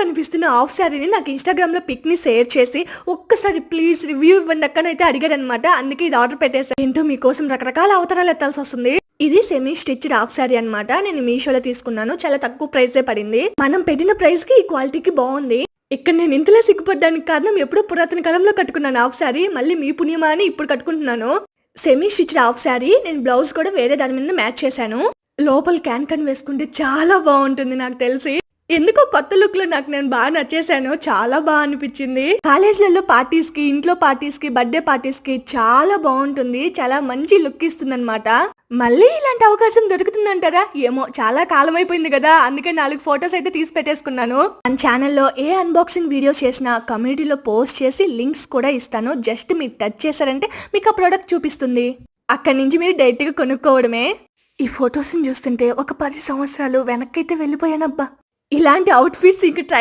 కనిపిస్తున్న హాఫ్ శారీని నాకు ఇన్స్టాగ్రామ్లో లో షేర్ చేసి ఒక్కసారి ప్లీజ్ రివ్యూ ఇవ్వండి అక్కనైతే అడిగాడు అనమాట అందుకే ఇది ఆర్డర్ పెట్టేసాను ఏంటో మీకోసం రకరకాల అవతారాలు ఎత్తాల్సి వస్తుంది. ఇది సెమీ స్టిచ్డ్ హాఫ్ శారీ అన్నమాట. నేను మీషోలో తీసుకున్నాను. చాలా తక్కువ ప్రైసే పడింది. మనం పెట్టిన ప్రైస్కి ఈ క్వాలిటీకి బాగుంది. ఇక్కడ నేను ఇంతలా సిగ్గుపడ్డానికి కారణం ఎప్పుడో పురాతన కాలంలో కట్టుకున్నాను హాఫ్ శారీ. మళ్ళీ మీ పుణ్యమా అని ఇప్పుడు కట్టుకుంటున్నాను. Semi stitched half sari. నేను బ్లౌజ్ కూడా వేరే దాని మీద మ్యాచ్ చేశాను. లోపల క్యాన్ కన్ వేసుకుంటే చాలా బాగుంటుంది నాకు తెలిసి. ఎందుకో కొత్త లుక్లో నాకు నేను బాగా నచ్చేసాను చాలా బాగా అనిపించింది. కాలేజ్లలో పార్టీస్కి ఇంట్లో పార్టీస్కి బర్త్డే పార్టీస్కి చాలా బాగుంటుంది. చాలా మంచి లుక్ ఇస్తుంది అనమాట మళ్ళీ ఇలాంటి అవకాశం దొరుకుతుందంటారా? ఏమో చాలా కాలం అయిపోయింది కదా. అందుకే నాలుగు ఫొటోస్ అయితే తీసి పెట్టేసుకున్నాను. మన ఛానల్లో ఏ అన్బాక్సింగ్ వీడియో చేసినా కమ్యూనిటీలో పోస్ట్ చేసి లింక్స్ కూడా ఇస్తాను. జస్ట్ మీరు టచ్ చేశారంటే మీకు ఆ ప్రోడక్ట్ చూపిస్తుంది. అక్కడి నుంచి మీరు డైరెక్ట్గా కొనుక్కోవడమే. ఈ ఫొటోస్ చూస్తుంటే ఒక పది సంవత్సరాలు వెనక్కైతే వెళ్ళిపోయానబ్బా. ఇలాంటి అవుట్ఫిట్స్ ఇంకా ట్రై